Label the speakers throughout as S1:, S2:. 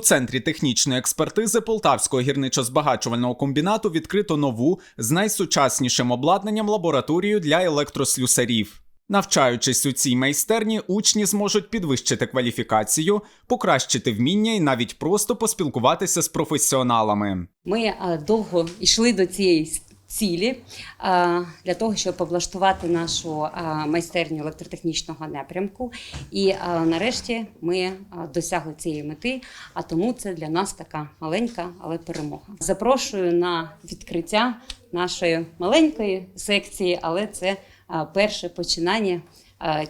S1: У центрі технічної експертизи Полтавського гірничо-збагачувального комбінату відкрито нову з найсучаснішим обладнанням лабораторію для електрослюсарів. Навчаючись у цій майстерні, учні зможуть підвищити кваліфікацію, покращити вміння і навіть просто поспілкуватися з професіоналами.
S2: Ми е, довго йшли до цієї цілі е, для того, щоб облаштувати нашу е, майстерню електротехнічного напрямку. І е, нарешті ми досягли цієї мети, а тому це для нас така маленька, але перемога. Запрошую на відкриття нашої маленької секції, але це перше починання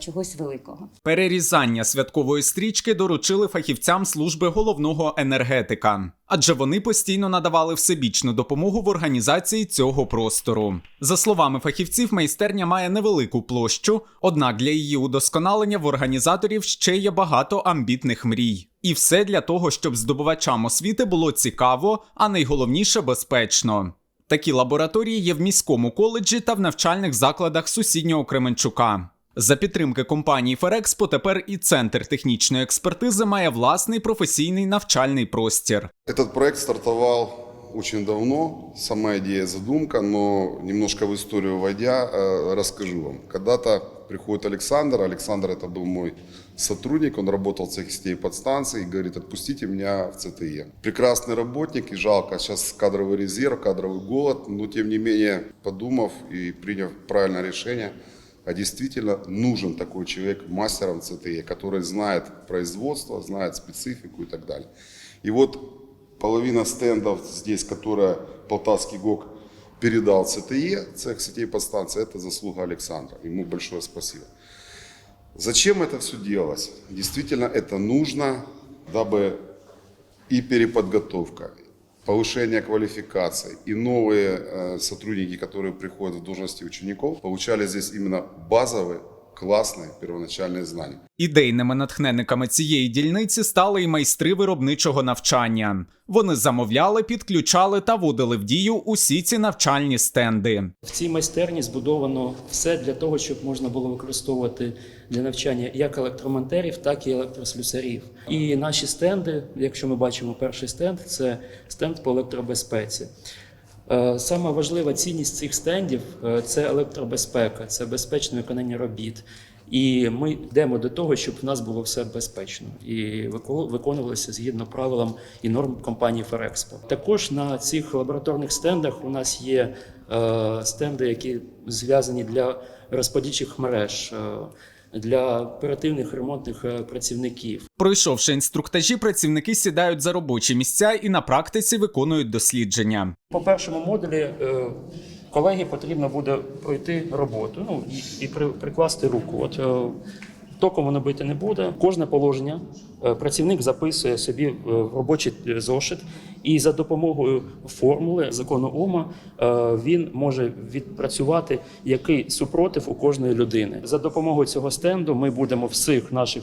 S2: чогось великого.
S1: Перерізання святкової стрічки доручили фахівцям служби головного енергетика, адже вони постійно надавали всебічну допомогу в організації цього простору. За словами фахівців, майстерня має невелику площу, однак для її удосконалення в організаторів ще є багато амбітних мрій. І все для того, щоб здобувачам освіти було цікаво, а найголовніше безпечно. Такі лабораторії є в міському коледжі та в навчальних закладах сусіднього Кременчука. За підтримки компанії Ферекспо тепер і центр технічної експертизи має власний професійний навчальний простір.
S3: Этот проект стартовал очень давно, сама идея, задумка, но немножко в историю войдя, э, расскажу вам. Когда-то приходит Александр, Александр это был мой сотрудник, он работал в цехе сетей подстанций и говорит, отпустите меня в ЦТЕ. Прекрасный работник и жалко, сейчас кадровый резерв, кадровый голод, но тем не менее, подумав и приняв правильное решение, а действительно нужен такой человек мастером ЦТЕ, который знает производство, знает специфику и так далее. И вот половина стендов здесь, которая Полтавский ГОК передал ЦТЕ, цех сетей подстанции, это заслуга Александра. Ему большое спасибо. Зачем это все делалось? Действительно, это нужно, дабы и переподготовка, повышение квалификации и новые э, сотрудники, которые приходят в должности учеников, получали здесь именно базовые, классные первоначальные знания.
S1: Ідейними натхненниками цієї дільниці стали і майстри виробничого навчання. Вони замовляли, підключали та вводили в дію усі ці навчальні стенди.
S4: В цій майстерні збудовано все для того, щоб можна було використовувати для навчання як електромонтерів, так і електрослюсарів. І наші стенди, якщо ми бачимо перший стенд, це стенд по електробезпеці. Е, Саме важлива цінність цих стендів е, це електробезпека, це безпечне виконання робіт. І ми йдемо до того, щоб в нас було все безпечно і виконувалося згідно правилам і норм компанії Ферекспо. Також на цих лабораторних стендах у нас є е, стенди, які зв'язані для розподільчих мереж, для оперативних ремонтних е, працівників.
S1: Пройшовши інструктажі, працівники сідають за робочі місця і на практиці виконують дослідження.
S4: По першому модулі е, колеги потрібно буде пройти роботу ну, і, і при, прикласти руку. От е, током воно бити не буде. Кожне положення е, працівник записує собі е, в робочий е, зошит, і за допомогою формули закону Ома він може відпрацювати який супротив у кожної людини. За допомогою цього стенду ми будемо всіх наших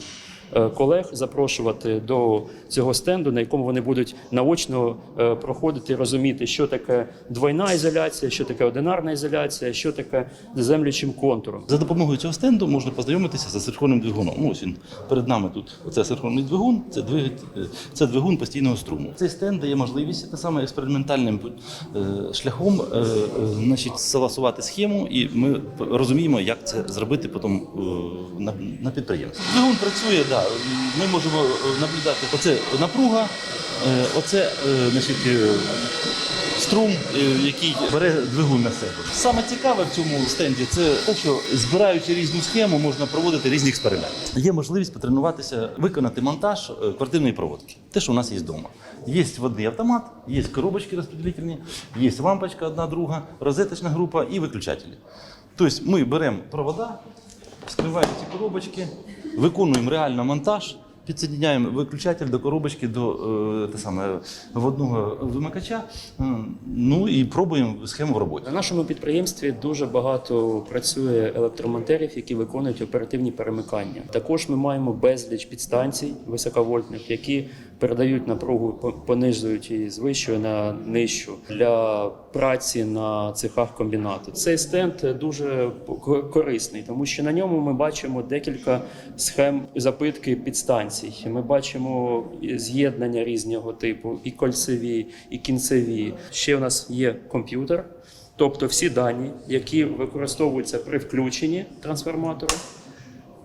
S4: колег запрошувати до цього стенду, на якому вони будуть наочно е, проходити, розуміти, що таке двойна ізоляція, що таке одинарна ізоляція, що таке землячим контуром.
S5: За допомогою цього стенду можна познайомитися з синхронним двигуном. Ну, ось він перед нами тут. Оце синхронний двигун, це двигун, це двигун постійного струму. Цей стенд дає можливість те саме експериментальним е, шляхом е, е, значить, согласувати схему, і ми розуміємо, як це зробити потім е, на, на підприємстві. Двигун працює, да. Ми можемо е, наблюдати оце напруга, е, оце е, значить. струм, який бере двигун на себе. Саме цікаве в цьому стенді це те, що збираючи різну схему, можна проводити різні експерименти. Є можливість потренуватися, виконати монтаж квартирної проводки. Те, що у нас є вдома. Є водний автомат, є коробочки розподілительні, є лампочка одна друга, розеточна група і виключателі. Тобто ми беремо провода, скриваємо ці коробочки, виконуємо реально монтаж. Підсоединяємо виключатель до коробочки до е, те саме водного вимикача. е, Ну і пробуємо схему в роботі.
S4: На нашому підприємстві дуже багато працює електромонтерів, які виконують оперативні перемикання. Також ми маємо безліч підстанцій високовольтних, які передають напругу, по- понижують її з вищої на нижчу для праці на цехах комбінату. Цей стенд дуже ко- корисний, тому що на ньому ми бачимо декілька схем запитки підстанцій. Ми бачимо з'єднання різного типу, і кольцеві, і кінцеві. Ще у нас є комп'ютер. Тобто всі дані, які використовуються при включенні трансформатору,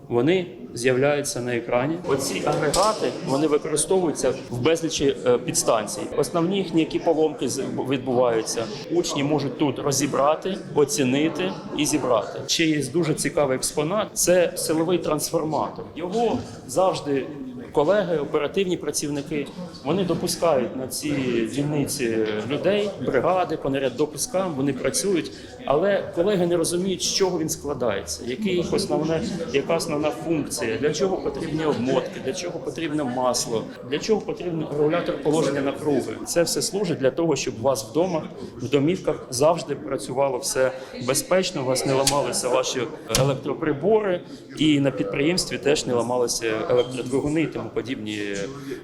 S4: вони з'являються на екрані. Оці агрегати вони використовуються в безлічі е, підстанцій. Основні їхні які поломки відбуваються. Учні можуть тут розібрати, оцінити і зібрати. Ще є дуже цікавий експонат. Це силовий трансформатор. Його завжди. Колеги, оперативні працівники, вони допускають на ці дільниці людей, бригади по наряд допускам, вони працюють, але колеги не розуміють, з чого він складається, який основне, яка основна функція, для чого потрібні обмотки, для чого потрібне масло, для чого потрібен регулятор положення напруги. Це все служить для того, щоб у вас вдома, в домівках завжди працювало все безпечно, у вас не ламалися ваші електроприбори, і на підприємстві теж не ламалися електродвигуни і тому подібні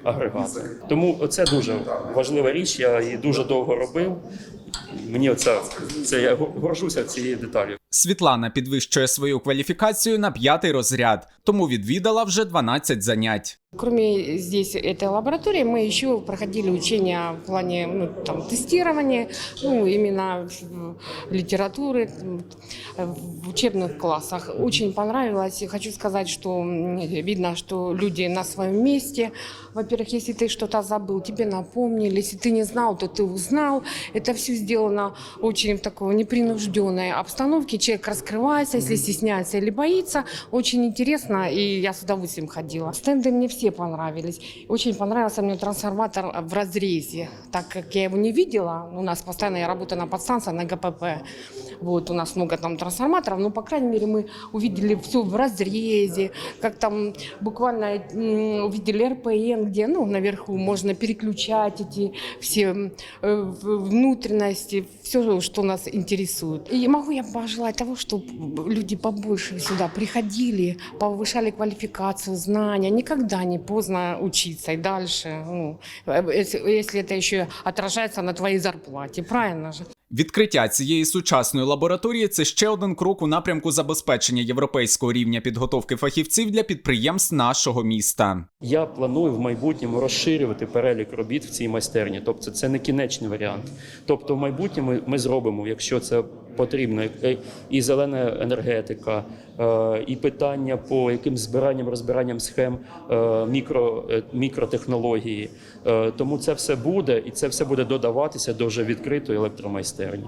S4: агрегати. Тому це дуже важлива річ. Я її дуже довго робив. Мені оця це я горжуся цією деталю.
S1: Світлана підвищує свою кваліфікацію на п'ятий розряд, тому відвідала вже 12 занять.
S6: Кроме здесь этой лаборатории, мы еще проходили учения в плане ну, там, тестирования, ну, именно литературы в учебных классах. Очень понравилось. И хочу сказать, что видно, что люди на своем месте. Во-первых, если ты что-то забыл, тебе напомнили. Если ты не знал, то ты узнал. Это все сделано очень в такой непринужденной обстановке. Человек раскрывается, если стесняется или боится. Очень интересно, и я с удовольствием ходила. Стенды мне все понравились. Очень понравился мне трансформатор в разрезе, так как я его не видела. У нас постоянно я работаю на подстанции, на ГПП. Вот, у нас много там трансформаторов, но, по крайней мере, мы увидели все в разрезе, как там буквально увидели РПН, где, ну, наверху можно переключать эти все э, внутренности, все, что нас интересует. И могу я пожелать того, чтобы люди побольше сюда приходили, повышали квалификацию, знания. Никогда не поздно учиться и дальше. Ну, э, если, если это еще отражается на твоей зарплате, правильно же?
S1: Відкриття цієї сучасної лабораторії це ще один крок у напрямку забезпечення європейського рівня підготовки фахівців для підприємств нашого міста.
S4: Я планую в майбутньому розширювати перелік робіт в цій майстерні. Тобто це не кінечний варіант. Тобто, в майбутньому ми зробимо, якщо це потрібно, і- і зелена енергетика, е, і питання по яким збиранням, розбиранням схем е, мікро, е, мікротехнології. Е, Тому це все буде, і це все буде додаватися до вже відкритої електромайстерні.